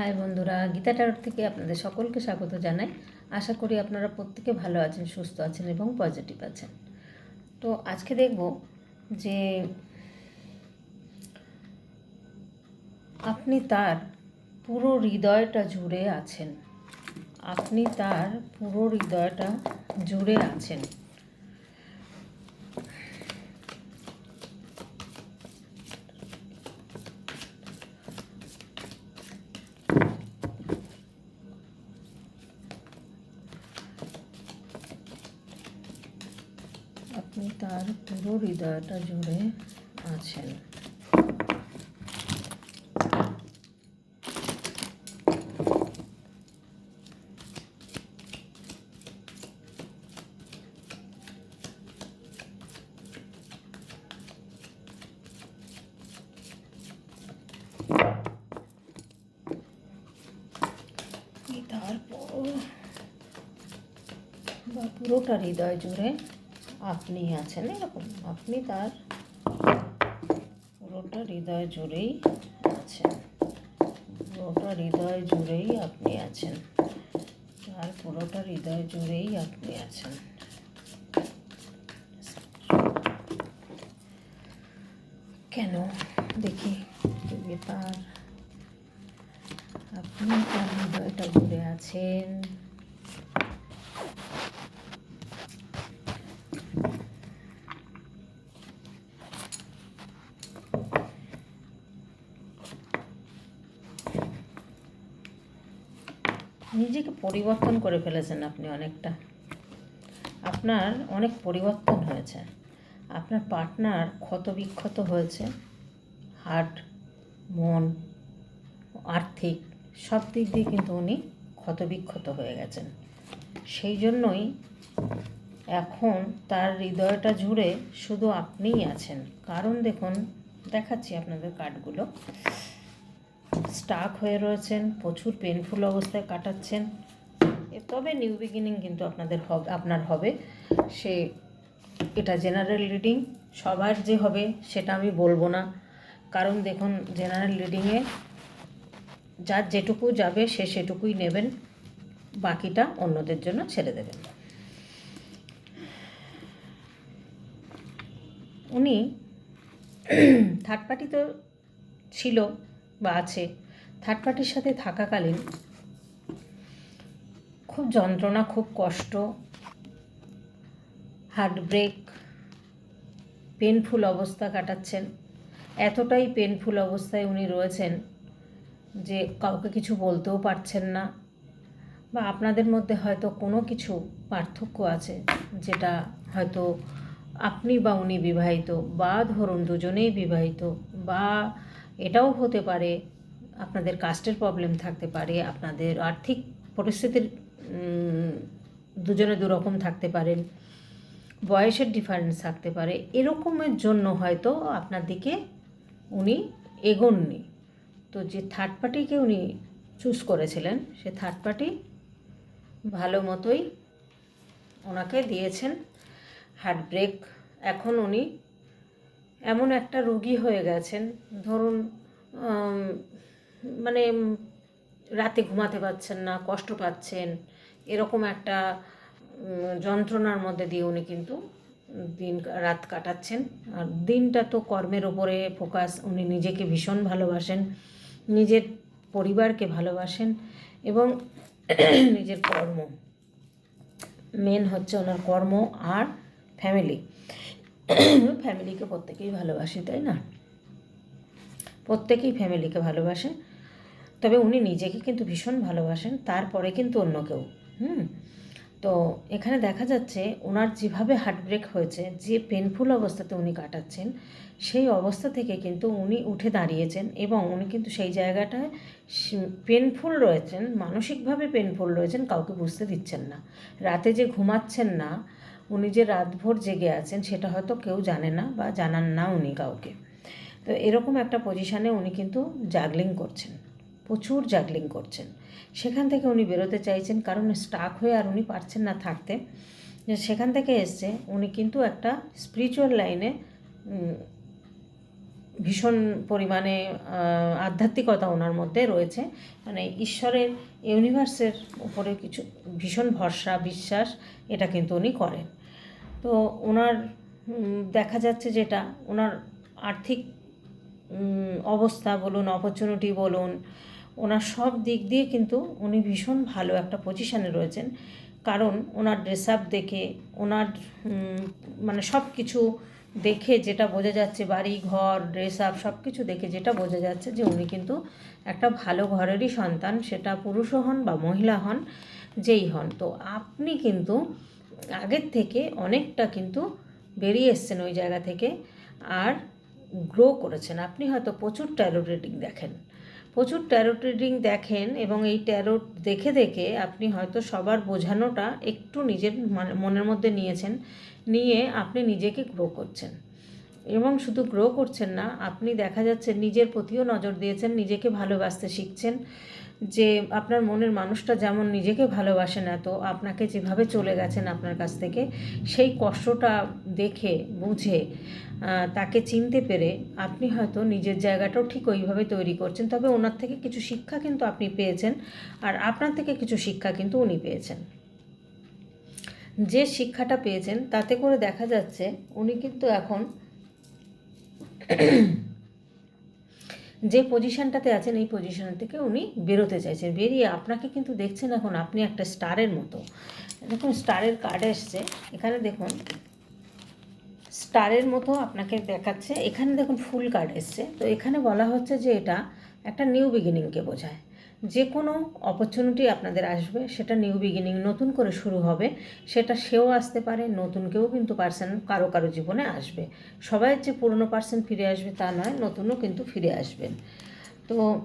High বন্ধুরা, গীতা টারট থেকে আপনাদের সকলকে স্বাগত জানাই। আশা করি আপনারা প্রত্যেকে ভালো আছেন, সুস্থ আছেন এবং পজিটিভ আছেন। তো আজকে দেখব যে আপনি তার পুরো হৃদয়টা জুড়ে আছেন। আপনি তার পুরো হৃদয়টা জুড়ে আছেন আপনি তার পুরো হৃদয়টা জুড়ে আছেন। আপনি তার পুরো বা পুরোটা হৃদয় জুড়ে আপনি আছেন, এরকম। আপনি তার পুরোটা হৃদয় জুড়েই আছেন। পুরোটা হৃদয় জুড়েই আপনি আছেন। তার পুরোটা হৃদয় জুড়েই আপনি আছেন। কেন? দেখি তার আপনি তার হৃদয়টা জুড়ে আছেন নিজেকে পরিবর্তন করে ফেলেছেন আপনি অনেকটা। আপনার অনেক পরিবর্তন হয়েছে। আপনার পার্টনার ক্ষতবিক্ষত হয়েছে। হার্ট, মন, আর্থিক সব দিক দিয়ে কিন্তু উনি ক্ষতবিক্ষত হয়ে গেছেন। সেই জন্যই এখন তার হৃদয়টা জুড়ে শুধু আপনিই আছেন। কারণ দেখুন, দেখাচ্ছি আপনাদের কার্ডগুলো স্টাক হয়ে রয়েছেন, প্রচুর পেনফুল অবস্থায় কাটাচ্ছেন। তবে নিউ বিগিনিং কিন্তু আপনাদের হবে, আপনার হবে। সে, এটা জেনারেল রিডিং সবার যে হবে সেটা আমি বলব না। কারণ দেখুন জেনারেল রিডিংয়ে যার যেটুকু যাবে, সে সেটুকুই নেবেন। বাকিটা অন্যদের জন্য ছেড়ে দেবেন। উনি থার্ড পার্টি তো ছিল। বা আছে। থার্ড পার্টির সাথে থাকাকালীন খুব যন্ত্রণা, খুব কষ্ট হার্ট ব্রেক পেনফুল অবস্থা কাটাচ্ছেন। এতটাই পেনফুল অবস্থায় উনি রয়েছেন যে কাউকে কিছু বলতেও পারছেন না বা আপনাদের মধ্যে হয়তো কোনো কিছু পার্থক্য আছে যেটা হয়তো আপনি বা উনি বিবাহিত বা ধরুন দুজনেই বিবাহিত বা এটাও হতে পারে, আপনাদের কাস্টের প্রবলেম থাকতে পারে, আপনাদের আর্থিক পরিস্থিতির দুজনে দুরকম থাকতে পারেন, বয়সের ডিফারেন্স থাকতে পারে, এরকমের জন্য হয়তো আপনার দিকে উনি এগোননি। তো যে থার্ড পার্টিকে উনি চুজ করেছিলেন, সে থার্ড পার্টি ভালো মতোই ওনাকে দিয়েছেন। হার্ট ব্রেক এখন উনি এমন একটা রোগী হয়ে গেছেন, ধরুন মানে রাতে ঘুমাতে পারছেন না, কষ্ট পাচ্ছেন, এরকম একটা যন্ত্রণার মধ্যে দিয়ে উনি কিন্তু দিন, রাত কাটাচ্ছেন। আর দিনটা তো কর্মের ওপরে ফোকাস, উনি নিজেকে ভীষণ ভালোবাসেন, নিজের পরিবারকে ভালোবাসেন এবং নিজের কর্ম। মেন হচ্ছে ওনার কর্ম আর ফ্যামিলি। ফ্যামিলিকে প্রত্যেকেই ভালোবাসে, তাই না? প্রত্যেকেই ফ্যামিলিকে ভালোবাসে। তবে উনি নিজেকে কিন্তু ভীষণ ভালোবাসেন, তারপরে কিন্তু অন্য কেউ, হুম? তো এখানে দেখা যাচ্ছে ওনার যেভাবে হার্ট ব্রেক হয়েছে, যে পেনফুল অবস্থাতে উনি কাটাচ্ছেন, সেই অবস্থা থেকে কিন্তু উনি উঠে দাঁড়িয়েছেন এবং উনি কিন্তু সেই জায়গাটায় পেনফুল রয়েছেন, মানসিকভাবে পেনফুল রয়েছেন, কাউকে বুঝতে দিচ্ছেন না। রাতে যে ঘুমাচ্ছেন না উনি যে রাতভর জেগে আছেন, সেটা হয়তো কেউ জানে না বা জানান না উনি কাউকে। তো এরকম একটা পজিশানে উনি কিন্তু জাগলিং করছেন, প্রচুর জাগলিং করছেন। সেখান থেকে উনি বেরোতে চাইছেন, কারণ স্টাক হয়ে আর উনি পারছেন না থাকতে। সেখান থেকে এসছে, উনি কিন্তু একটা স্পিরিচুয়াল লাইনে ভীষণ পরিমাণে আধ্যাত্মিকতা ওনার মধ্যে রয়েছে। মানে ঈশ্বরের ইউনিভার্সের উপরে কিছু ভীষণ ভরসা, বিশ্বাস, এটা কিন্তু উনি করেন। তো ওনার দেখা যাচ্ছে যেটা, ওনার আর্থিক অবস্থা বলুন অপরচুনিটি বলুন, ওনার সব দিক দিয়ে কিন্তু উনি ভীষণ ভালো একটা পজিশানে রয়েছেন। কারণ ওনার ড্রেস আপ দেখে, ওনার মানে সব কিছু দেখে যেটা বোঝা যাচ্ছে, বাড়ি ঘর ড্রেস আপ সব কিছু দেখে যেটা বোঝা যাচ্ছে যে উনি কিন্তু একটা ভালো ঘরেরই সন্তান, সেটা পুরুষও হন বা মহিলা হন, যেই হন। তো আপনি কিন্তু আগের থেকে অনেকটা কিন্তু বেরিয়ে এসছেন ওই জায়গা থেকে আর গ্রো করেছেন। আপনি হয়তো প্রচুর ট্যারো রিডিং দেখেন। প্রচুর ট্যারো রিডিং দেখেন এবং এই ট্যারো দেখে দেখে আপনি হয়তো সবার বোঝানোটা একটু নিজের মানে- মনের মধ্যে নিয়েছেন, নিয়ে আপনি নিজেকে গ্রো করছেন। এবং শুধু গ্রো করছেন না, আপনি দেখা যাচ্ছে নিজের প্রতিও নজর দিয়েছেন, নিজেকে ভালোবাসতে শিখছেন। যে আপনার মনের মানুষটা যেমন নিজেকে ভালোবাসেন এত আপনাকে যেভাবে চলে গেছেন আপনার কাছ থেকে, সেই কষ্টটা দেখে, বুঝে তাকে চিনতে পেরে আপনি হয়তো নিজের জায়গাটাও ঠিক ওইভাবে তৈরি করছেন। তবে ওনার থেকে কিছু শিক্ষা কিন্তু আপনি পেয়েছেন আর আপনার থেকে কিছু শিক্ষা কিন্তু উনি পেয়েছেন। যে শিক্ষাটা পেয়েছেন, তাতে করে দেখা যাচ্ছে উনি কিন্তু এখন যে পজিশনটাতে আছেন, এই পজিশান থেকে উনি বেরোতে চাইছেন। বেরিয়ে আপনাকে কিন্তু দেখছেন এখন আপনি একটা স্টারের মতো। দেখুন স্টারের কার্ড এসছে। এখানে দেখুন স্টারের মতো আপনাকে দেখাচ্ছে। এখানে দেখুন ফুল কার্ড এসছে। তো এখানে বলা হচ্ছে যে এটা একটা নিউ বিগিনিংকে বোঝায়। যে কোনো অপরচুনিটি আপনাদের আসবে, সেটা নিউ বিগিনিং নতুন করে শুরু হবে, সেটা সেও আসতে পারে, নতুন কেউ কিন্তু পার্সেন কারও কারও জীবনে আসবে। সবাই যে পুরনো পার্সেন ফিরে আসবে তা নয়, নতুনও কিন্তু ফিরে আসবেন। তো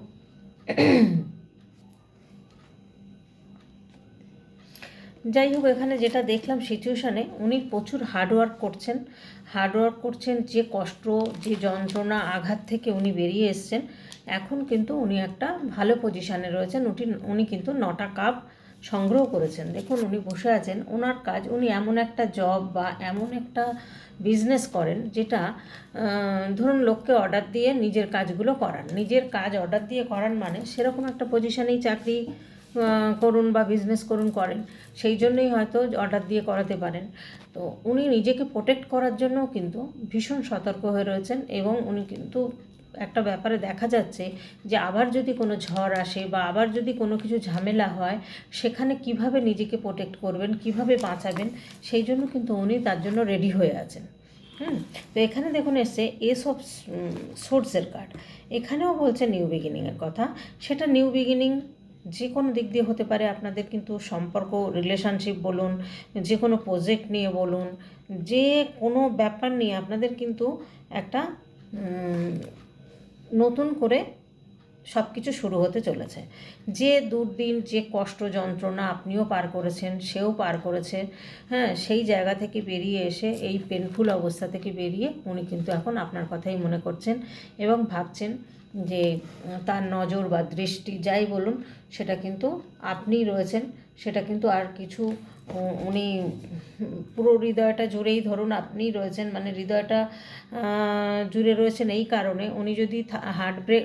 যাই হোক, এখানে যেটা দেখলাম সিচুয়েশানে উনি প্রচুর হার্ডওয়ার্ক করছেন। হার্ডওয়ার্ক করছেন, যে কষ্ট, যে যন্ত্রণা, আঘাত থেকে উনি বেরিয়ে এসছেন। এখন কিন্তু উনি একটা ভালো পজিশানে রয়েছেন। উনি উনি কিন্তু নটা কাপ সংগ্রহ করেছেন। দেখুন, উনি বসে আছেন। ওনার কাজ, উনি এমন একটা জব বা এমন একটা বিজনেস করেন যেটা ধরুন লোককে অর্ডার দিয়ে নিজের কাজগুলো করান। নিজের কাজ অর্ডার দিয়ে করান মানে সেরকম একটা পজিশানেই চাকরি করুন বা বিজনেস করুন করেন, সেই জন্যই হয়তো অর্ডার দিয়ে করাতে পারেন। তো উনি নিজেকে প্রোটেক্ট করার জন্যও কিন্তু ভীষণ সতর্ক হয়ে রয়েছেন এবং উনি কিন্তু একটা ব্যাপারে দেখা যাচ্ছে যে আবার যদি কোনো ঝড় আসে বা আবার যদি কোনো কিছু ঝামেলা হয়, সেখানে কীভাবে নিজেকে প্রোটেক্ট করবেন, কীভাবে বাঁচাবেন, সেই জন্য কিন্তু উনি তার জন্য রেডি হয়ে আছেন। হুম, তো এখানে দেখুন এস অফ সোর্সের কার্ড এখানেও বলছে নিউ বিগিনিংয়ের কথা। সেটা নিউ বিগিনিং যে কোনো দিক দিয়ে হতে পারে, আপনাদের কিন্তু সম্পর্ক রিলেশনশিপ বলুন যে কোনো প্রজেক্ট নিয়ে বলুন, যে কোনো ব্যাপার নিয়ে আপনাদের কিন্তু একটা নতুন করে সব কিছু শুরু হতে চলেছে। যে দুর্দিন, যে কষ্ট যন্ত্রণা আপনিও পার করেছেন, সেও পার করেছে হ্যাঁ সেই জায়গা থেকে বেরিয়ে এসে, এই পেনফুল অবস্থা থেকে বেরিয়ে উনি কিন্তু এখন আপনার কথাই মনে করছেন এবং ভাবছেন যে তার নজর বা দৃষ্টি যাই বলুন, সেটা কিন্তু আপনিই রয়েছেন। সেটা কিন্তু আর কিছু উনি, পুরো হৃদয়টা জুড়েই ধরুন আপনিই রয়েছেন। মানে হৃদয়টা জুড়ে রয়েছেন এই কারণে উনি যদি হার্ট ব্রেক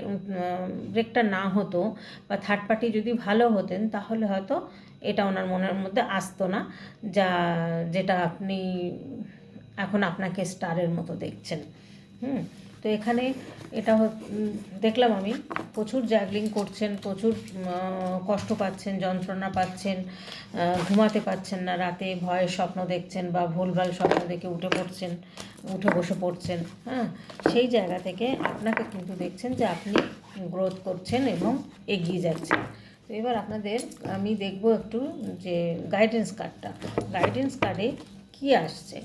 ব্রেকটা না হতো বা থার্ড পার্টি যদি ভালো হতেন, তাহলে হয়তো এটা ওনার মনের মধ্যে আসতো না। যা, যেটা আপনি এখন আপনাকে স্টারের মতো দেখছেন। হুম? তো এখানে এটা দেখলাম আমি, প্রচুর জ্যাগলিং করছেন, প্রচুর কষ্ট পাচ্ছেন, যন্ত্রণা পাচ্ছেন ঘুমাতে পাচ্ছেন না রাতে, ভয়ের স্বপ্ন দেখছেন বা ভুলভাল স্বপ্ন দেখে উঠে পড়ছেন, উঠে বসে পড়ছেন হ্যাঁ? সেই জায়গা থেকে আপনাকে কিন্তু দেখছেন যে আপনি গ্রোথ করছেন এবং এগিয়ে যাচ্ছেন। তো এবার আপনাদের আমি দেখব একটু যে গাইডেন্স কার্ডটা গাইডেন্স কার্ডে কি আসছে?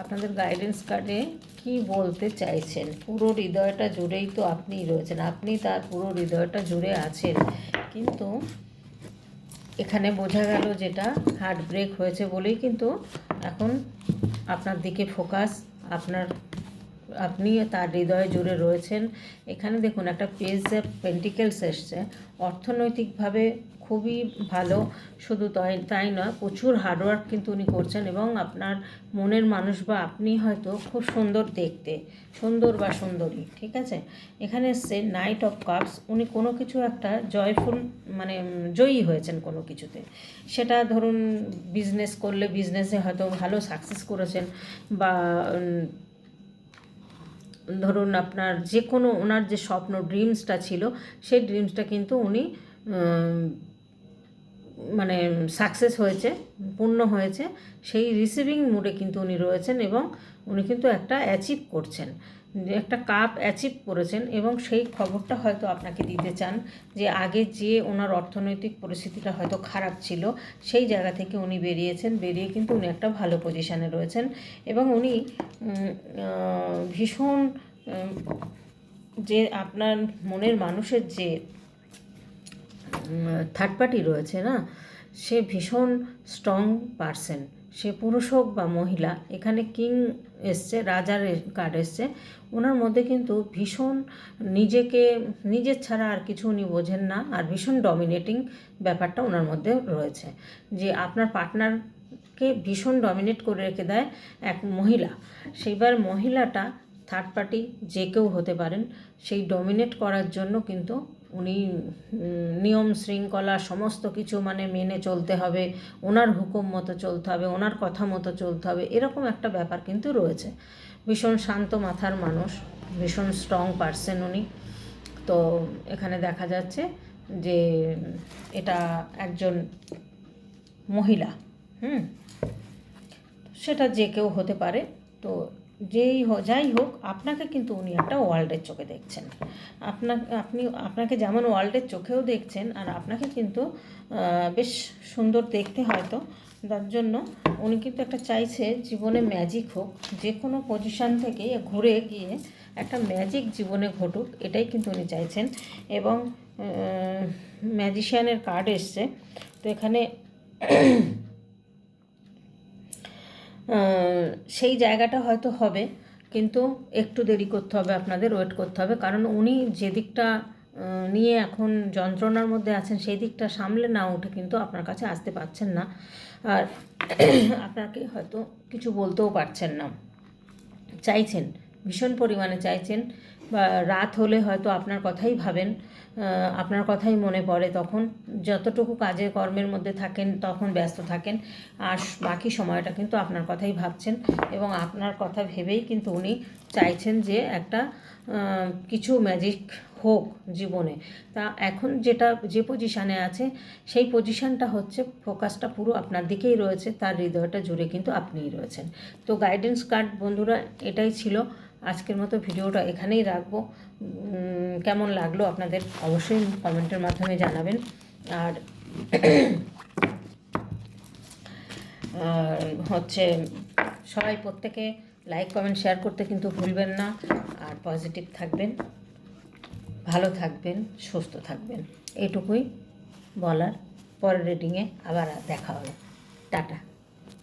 আপনাদের গাইডেন্স কার্ডে কি বলতে চাইছেন? পুরো হৃদয়টা জুড়েই তো আপনিই রয়েছেন। আপনি তার পুরো হৃদয়টা জুড়ে আছেন। কিন্তু এখানে বোঝা গেল যেটা হার্ট ব্রেক হয়েছে বলেই কিন্তু এখন আপনার দিকে ফোকাস আপনার আপনি তার হৃদয়ে জুড়ে রয়েছেন। এখানে দেখুন, একটা পেজ পেন্টিকেলস এসছে। অর্থনৈতিকভাবে খুবই ভালো, শুধু তাই তাই নয়, প্রচুর হার্ডওয়ার্ক কিন্তু উনি করছেন এবং আপনার মনের মানুষ বা আপনি হয়তো খুব সুন্দর দেখতে, সুন্দর বা সুন্দরী, ঠিক আছে? এখানে এসছে নাইট অফ কাপস উনি কোনো কিছু একটা জয়ফুল মানে জয়ী হয়েছেন কোনো কিছুতে। সেটা ধরুন বিজনেস করলে বিজনেসে হয়তো ভালো সাকসেস করেছেন বা ধরুন আপনার যে কোনো ওনার যে স্বপ্ন ড্রিমসটা ছিল, সেই ড্রিমসটা কিন্তু উনি মানে সাকসেস হয়েছে, পূর্ণ হয়েছে। সেই রিসিভিং মুডে কিন্তু উনি রয়েছেন এবং উনি কিন্তু একটা অ্যাচিভ করছেন। একটা কাপ অ্যাচিভ করেছেন এবং সেই খবরটা হয়তো আপনাকে দিতে চান যে আগে যে ওনার অর্থনৈতিক পরিস্থিতিটা হয়তো খারাপ ছিল, সেই জায়গা থেকে উনি বেরিয়েছেন, বেরিয়ে কিন্তু উনি একটা ভালো পজিশানে রয়েছেন এবং উনি ভীষণ যে আপনার মনের মানুষের যে থার্ড পার্টি রয়েছে না, সে ভীষণ স্ট্রং পারসন সে পুরুষ হোক বা মহিলা, এখানে কিং এসছে, রাজার কার্ড এসছে। ওনার মধ্যে কিন্তু ভীষণ নিজেকে, নিজের ছাড়া আর কিছু উনি বোঝেন না আর ভীষণ ডমিনেটিং ব্যাপারটা ওনার মধ্যে রয়েছে। যে আপনার পার্টনারকে ভীষণ ডমিনেট করে রেখে দেয় এক মহিলা, সেইবার মহিলাটা থার্ড পার্টি যে কেউ হতে পারেন, সেই ডমিনেট করার জন্য কিন্তু উনি নিয়ম শৃঙ্খলা সমস্ত কিছু মানে মেনে চলতে হবে, ওনার হুকুম মতো চলতে হবে, ওনার কথা মতো চলতে হবে, এরকম একটা ব্যাপার কিন্তু রয়েছে। ভীষণ শান্ত মাথার মানুষ, ভীষণ স্ট্রং পার্সন উনি। তো এখানে দেখা যাচ্ছে যে এটা একজন মহিলা, হুম? সেটা যে কেউ হতে পারে, তো যেই যাই হোক, আপনাকে কিন্তু উনি একটা ওয়ার্ল্ডের চোখে দেখছেন। আপনাকে আপনি, আপনাকে যেমন ওয়ার্ল্ডের চোখেও দেখছেন, আর আপনাকে কিন্তু বেশ সুন্দর দেখতে হয়তো। তার জন্য উনি কিন্তু একটা চাইছে জীবনে ম্যাজিক হোক, যে কোনো পজিশান থেকে ঘুরে গিয়ে একটা ম্যাজিক জীবনে ঘটুক, এটাই কিন্তু উনি চাইছেন। এবং ম্যাজিশিয়ানের কার্ড এসছে। তো এখানে সেই জায়গাটা হয়তো হবে, কিন্তু একটু দেরি করতে হবে, আপনাদের ওয়েট করতে হবে। কারণ উনি যে দিকটা নিয়ে এখন যন্ত্রণার মধ্যে আছেন, সেই দিকটা সামলে না উঠে কিন্তু আপনার কাছে আসতে পারছেন না। আর আপনাকে হয়তো কিছু বলতেও পারছেন না। চাইছেন, ভীষণ পরিমাণে চাইছেন, বা রাত হলে হয়তো আপনার কথাই ভাবেন। আপনার কথাই মনে পড়ে। তখন যতটুকু কাজে, কর্মের মধ্যে থাকেন, তখন ব্যস্ত থাকেন। আর বাকি সময়টা কিন্তু আপনার কথাই ভাবছেন। এবং আপনার কথা ভেবেই কিন্তু উনি চাইছেন যে একটা কিছু ম্যাজিক হোক জীবনে। তা এখন যেটা, যে পজিশানে আছে, সেই পজিশানটা হচ্ছে ফোকাসটা পুরো আপনার দিকেই রয়েছে। তার হৃদয়টা জুড়ে কিন্তু আপনিই রয়েছেন। তো গাইডেন্স কার্ড বন্ধুরা, এটাই ছিল আজকের মতো ভিডিওটা এখানেই রাখব। কেমন লাগল আপনাদের অবশ্যই কমেন্টের মাধ্যমে জানাবেন। আর হচ্ছে সবাই প্রত্যেকে লাইক কমেন্ট শেয়ার করতে কিন্তু ভুলবেন না। আর পজিটিভ থাকবেন, ভালো থাকবেন, সুস্থ থাকবেন। এটুকুই বলার। পরের রিডিংয়ে আবার দেখা হবে। টাটা।